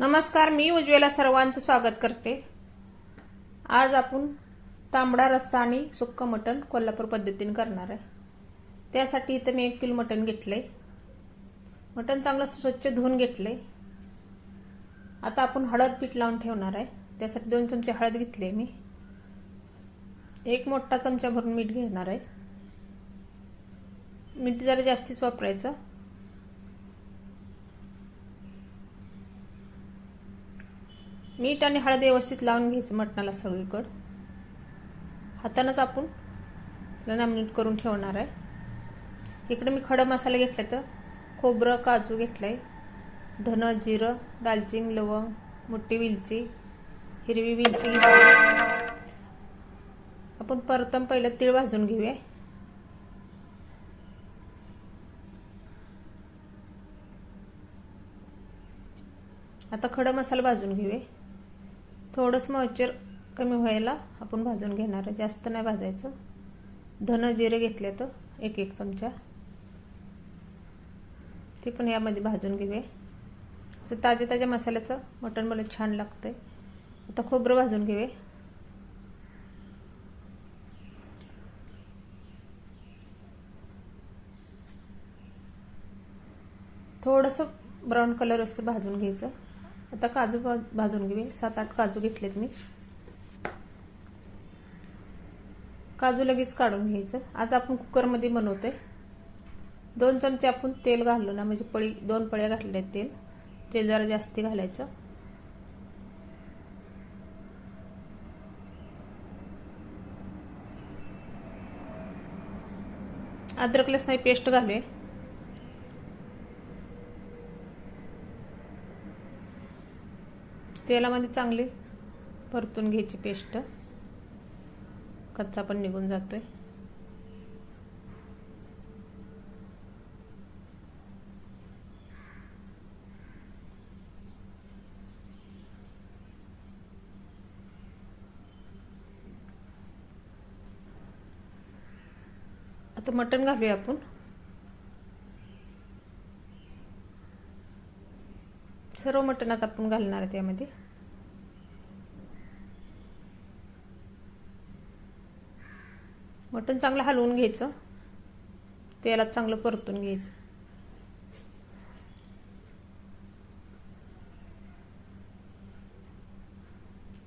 नमस्कार मी उज्ज्वला सर्वांचं स्वागत करते. आज आपण तांबडा रस्सा आणि सुक्क मटण कोल्हापूर पद्धतीने करणार आहे. त्यासाठी इथं मी एक किलो मटण आहे मटण चांगलं स्वच्छ धुवून घेतलं आहे आता आपण हळद पीठ लावून ठेवणार आहे. त्यासाठी दोन चमचे हळद घेतले मी. एक मोठा चमचा भरून मीठ घेणार आहे. मीठ जरा जास्तीच वापरायचं. मीठ आणि हळद व्यवस्थित लावून घ्यायचं मटणाला सगळीकडं. हातानंच आपण त्याला नॅमिनेट करून ठेवणार आहे. इकडे मी खडं मसाले घेतले तर खोबरं काजू घेतलंय. धन जिरं दालचिंग लवंग मोठी विलची हिरवी विलची आपण परतम पहिलं तीळ भाजून घेऊया. आता खडं मसाला भाजून घेऊया. थोडंसं मॉइश्चर कमी व्हायला आपण भाजून घेणार आहे. जास्त नाही भाजायचं. धन जिरे घेतले तर एक एक चमचा. ते पण यामध्ये भाजून घेऊया. असं ताज्या ताज्या मसाल्याचं मटण मला छान लागतंय. आता खोबरं भाजून घेऊया. थोडंसं ब्राऊन कलर असतं भाजून घ्यायचं. आता काजू भाजून घेऊया सात आठ काजू घेतलेत मी. काजू लगेच काढून घ्यायचं. आज आपण कुकरमध्ये बनवतोय. दोन चमचे आपण तेल घाललो ना म्हणजे पळी दोन पळ्या घातल्या तेल. तेल जरा जास्ती घालायचं. अद्रक लसणाची पेस्ट घालूया. तेलामध्ये चांगली परतून घ्यायची पेस्ट. कच्चा पण निघून जातोय. आता मटण घालूया आपण. सर्व मटण आता आपण घालणार आहे त्यामध्ये. मटण चांगलं हलवून घ्यायचं. तेलात चांगलं परतून घ्यायचं.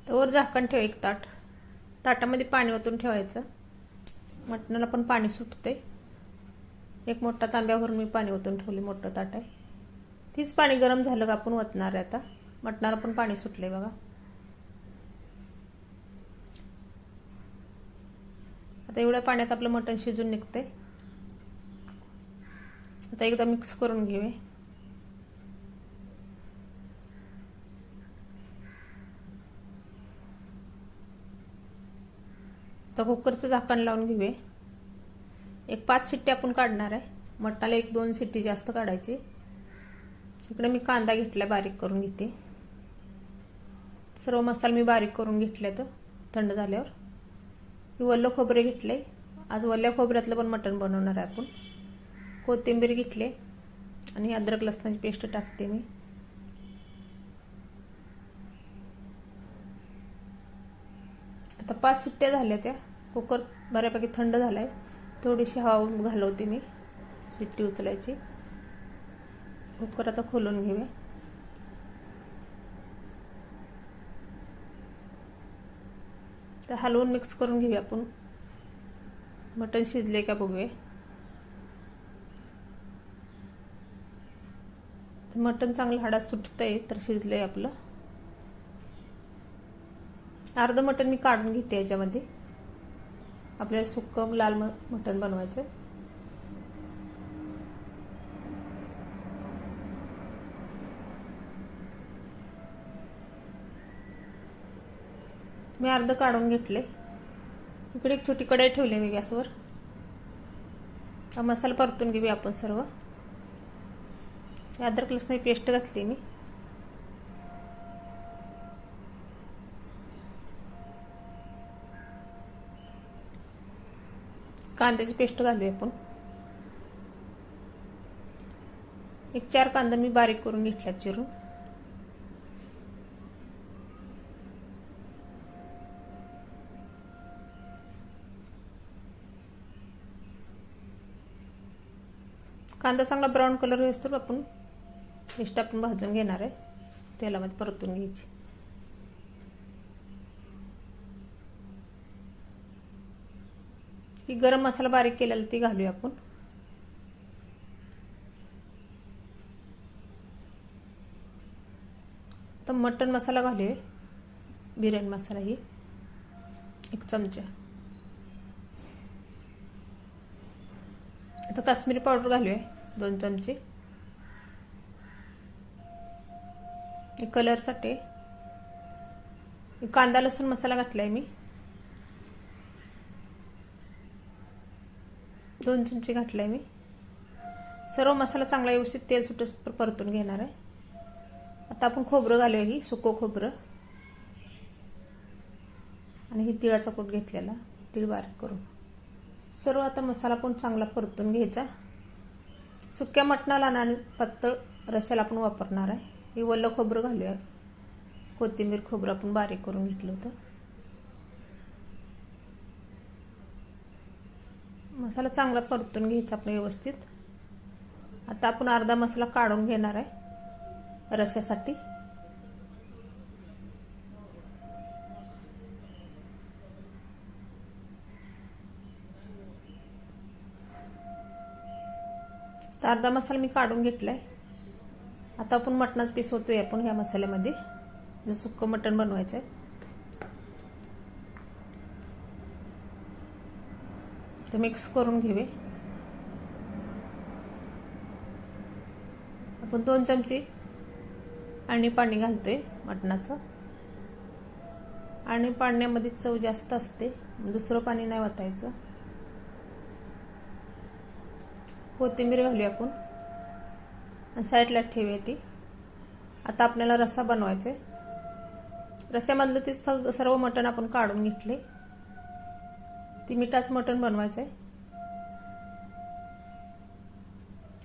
तर वर झाकण ठेव एक ताट. ताटामध्ये पाणी ओतून ठेवायचं. मटणाला पण पाणी सुटते एक मोठा तांब्यावरून मी पाणी ओतून ठेवले मोठं ताट आहे. तीच पाणी गरम झालं का आपण ओतणार आहे आता. मटणाला पण पाणी सुटले बघा. आता एवढ्या पाण्यात आपलं मटण शिजून निघते आता एकदा मिक्स करून घेऊया. तर कुकरचं झाकण लावून घेऊया. एक पाच शिट्टी आपण काढणार आहे. मटणाला एक दोन शिट्टी जास्त काढायची. इकडे मी कांदा घेतला बारीक करून घेते. सर्व मसाले मी बारीक करून घेतले तर थंड झाल्यावर. मी वल्लं खोबरे घेतले आज वल्ल्या खोबऱ्यातलं पण मटण बनवणार आहे आपण. कोथिंबीर घेतले आणि अद्रक लसणाची पेस्ट टाकते मी. आता पाच सुट्ट्या झाल्या त्या. कुकर बऱ्यापैकी थंड झाला आहे थोडीशी हवा घालवते मी. शिट्टी उचलायची. कुकर आता खोलून घेऊया. तर हलवून मिक्स करून घेऊया आपण. मटण शिजले का बघूया. मटण चांगलं हाडात सुटतंय तर शिजलंय आपलं. अर्धं मटण मी काढून घेते याच्यामध्ये. आपल्याला सुक्कं लाल मटण बनवायचं मी अर्ध काढून घेतले. इकडे एक छोटी कढाई ठेवली मी गॅसवर. मसाला परतून घेऊया आपण सर्व. अद्रक लसणाची पेस्ट घातली मी. कांद्याची पेस्ट घालूया आपण. एक चार कांदा मी बारीक करून घेतला चिरून. कांदा चांगला ब्राऊन कलर होईस्तोवर आपण पेस्ट आपण भाजून घेणार आहे. तेलामध्ये परतून घ्यायची. ती गरम मसाला बारीक केलेला ती घालूया आपण. तर मटन मसाला घालूया. बिर्याणी मसाला ही. एक चमचा. आता काश्मीरी पावडर घालूया दोन चमचे. कलरसाठी कांदा लसूण मसाला घातलाय मी. दोन चमचे घातलाय मी. सर्व मसाला चांगला व्यवस्थित तेल सुट परतून घेणार आहे. आता आपण खोबरं घालूया ही सुकं खोबरं. आणि ही तिळाचा कूट घेतलेला तिळ बारीक करून. सर्व आता मसाला पण चांगला परतून घ्यायचा. सुक्या मटणाला आणि पातळ रशाला आपण वापरणार आहे. हे वल्ल खोबरं घालूया. कोथिंबीर खोबरं आपण बारीक करून घेतलं होतं. मसाला चांगला परतून घ्यायचा आपण व्यवस्थित. आता आपण अर्धा मसाला काढून घेणार आहे रश्यासाठी अर्धा मसाला मी काढून घेतलाय. आता आपण मटणाच पीस आपण ह्या मसाल्यामध्ये. जे सुक्कं मटण बनवायचं आहे ते मिक्स करून घेऊया. आपण दोन चमचे आणि पाणी घालतोय मटणाचं. आणि पाण्यामध्ये चव जास्त असते. दुसरं पाणी नाही वाटायचं कोथिंबीर घालूया आपण. आणि साईडला ठेवूया ती. आता आपल्याला रस्सा बनवायचा आहे. रस्स्यामधलं ते सग सर्व मटण आपण काढून घेतले. ती मिठाचं मटण बनवायचं आहे.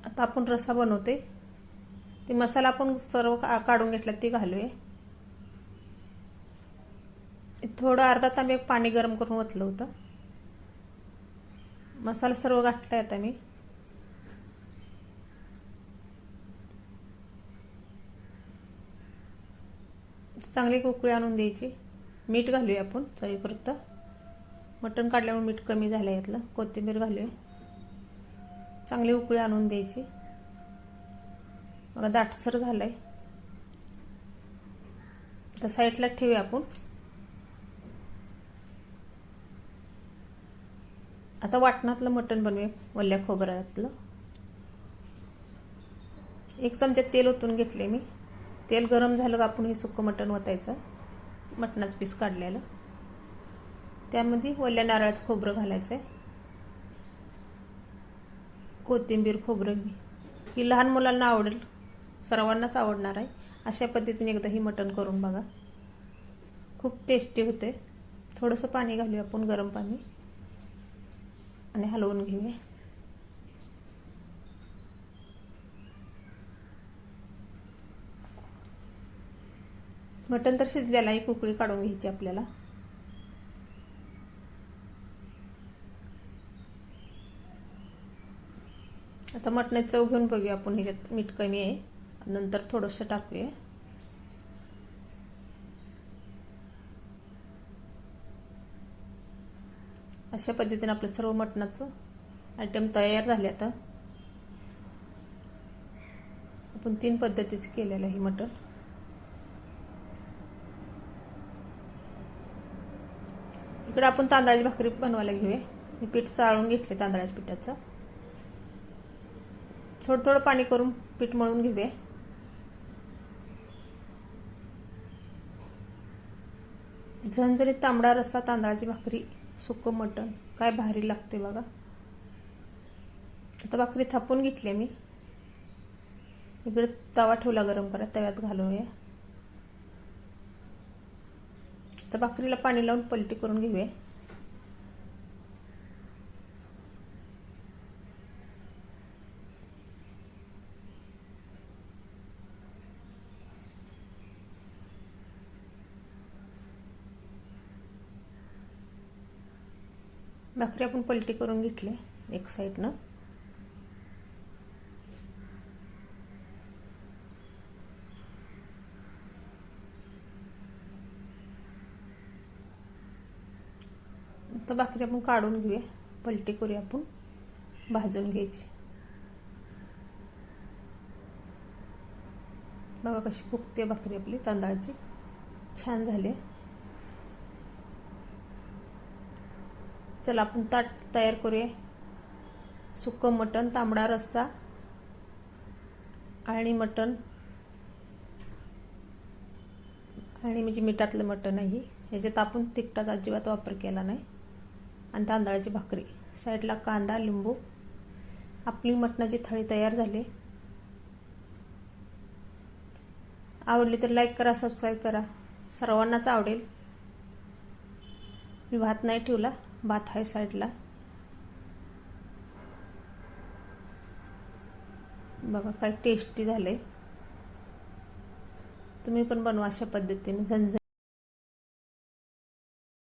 आता आपण रस्सा बनवते. ते मसाला आपण सर्व काढून घेतला ती घालूया. थोडं अर्धा तांबे पाणी गरम करून ओतलं होतं. मसाला सर्व घातलाय आता मी. चांगली कुकळी आणून द्यायची. मीठ घालूया आपण चवीपुरतं. मटण काढल्यामुळे मीठ कमी झालं यातलं. कोथिंबीर घालूया. चांगली उकळी आणून द्यायची. बघा दाटसर झालं आहे तर साईडला ठेवूया आपण. आता वाटणातलं मटण बनवूया वल्ल्या खोबऱ्यातलं. एक चमचा तेल ओतून घेतले मी. तेल गरम झालं का आपण हे सुकं मटण ओतायचं मटणाचं पीस काढलेलं. त्यामध्ये ओल्या नारळाचं खोबरं घालायचं आहे कोथिंबीर खोबरं ही लहान मुलांना आवडेल. सर्वांनाच आवडणार आहे. अशा पद्धतीने एकदा ही मटण करून बघा. खूप टेस्टी होते. थोडंसं पाणी घालूया आपण गरम पाणी. आणि हलवून घेऊया. मटण तर शिजलेला एक उकळी काढून घ्यायची आपल्याला. आता मटणाची चव घेऊन बघूया आपण ह्याच्यात मीठ कमी आहे. नंतर थोडंसं टाकूया. अशा पद्धतीने आपलं सर्व मटणाचं आयटम तयार झाले आता. आपण तीन पद्धतीचं केलेलं आहे मटण. इकडे आपण तांदळाची भाकरी बनवायला घेऊया. मी पीठ चाळून घेतले तांदळाच्या पिठाचं. थोडं थोडं पाणी करून पीठ मळून घेऊया. झणझणीत तांबडा रस्सा तांदळाची भाकरी सुकं मटण काय भारी लागते बघा. आता भाकरी थापून घेतली मी. इकडे तवा ठेवला गरम करा तव्यात घालूया. तर भाकरीला पाणी लावून पलटी करून घेऊया. भाकरी आपण पलटी करून घेतली एक साईडनं तर भाकरी आपण काढून घेऊया. पलटी करूया आपण. भाजून घ्यायची. बघा कशी फुकते भाकरी आपली तांदळाची. छान झाली. चला आपण ताट तयार करूया. सुकं मटण तांबडा रस्सा आणि मटण. आणि म्हणजे मिठातलं मटण आहे ह्याच्यात आपण तिखटाचा अजिबात वापर केला नाही. आणि तांदळाची भाकरी. साईडला कांदा लिंबू. आपली मटणाची थाळी तयार झाली. आवडली तर लाईक करा सबस्क्राईब करा. सर्वांनाच आवडेल. मी भात नाही ठेवला भात आहे साईडला. बघा काय टेस्टी झाले तुम्ही पण बनवा अशा पद्धतीने. झणझण